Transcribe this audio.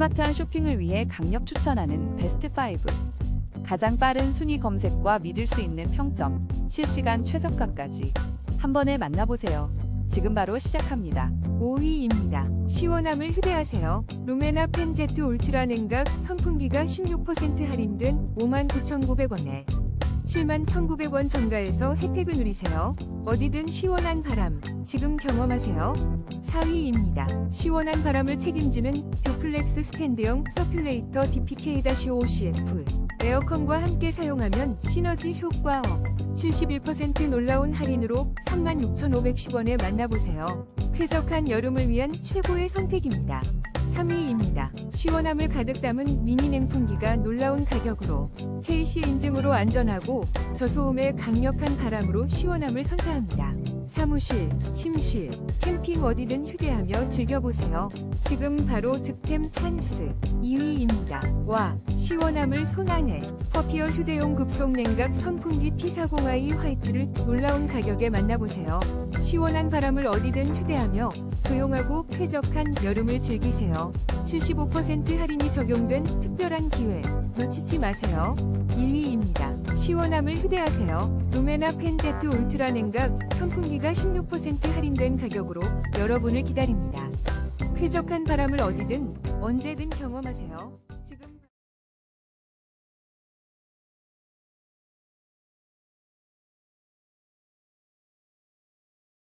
스마트한 쇼핑을 위해 강력 추천하는 베스트 5. 가장 빠른 순위 검색과 믿을 수 있는 평점, 실시간 최저가까지 한 번에 만나보세요. 지금 바로 시작합니다. 5위입니다. 시원함을 휴대하세요. 루메나 펜제트 울트라 냉각 선풍기가 16% 할인된 59,900원에 71,900원 정가에서 혜택을 누리세요. 어디든 시원한 바람, 지금 경험하세요. 4위입니다. 시원한 바람을 책임지는 듀플렉스 스탠드형 서큘레이터 DPK-OCF 에어컨과 함께 사용하면 시너지 효과 업 71% 놀라운 할인으로 36,510원에 만나보세요. 쾌적한 여름을 위한 최고의 선택입니다. 3위입니다. 시원함을 가득 담은 미니 냉풍기가 놀라운 가격으로 KC 인증으로 안전하고 저소음의 강력한 바람으로 시원함을 선사합니다. 사무실, 침실, 캠핑 어디든 휴대하며 즐겨보세요. 지금 바로 득템 찬스 2위입니다. 와, 시원함을 손안에 퍼피어 휴대용 급속 냉각 선풍기 T40i 화이트를 놀라운 가격에 만나보세요. 시원한 바람을 어디든 휴대하며 조용하고 쾌적한 여름을 즐기세요. 75% 할인이 적용된 특별한 기회 놓치지 마세요. 1위입니다. 시원함을 휴대하세요. 루메나 펜제트 울트라 냉각 선풍기가 16% 할인된 가격으로 여러분을 기다립니다. 쾌적한 바람을 어디든 언제든 경험하세요.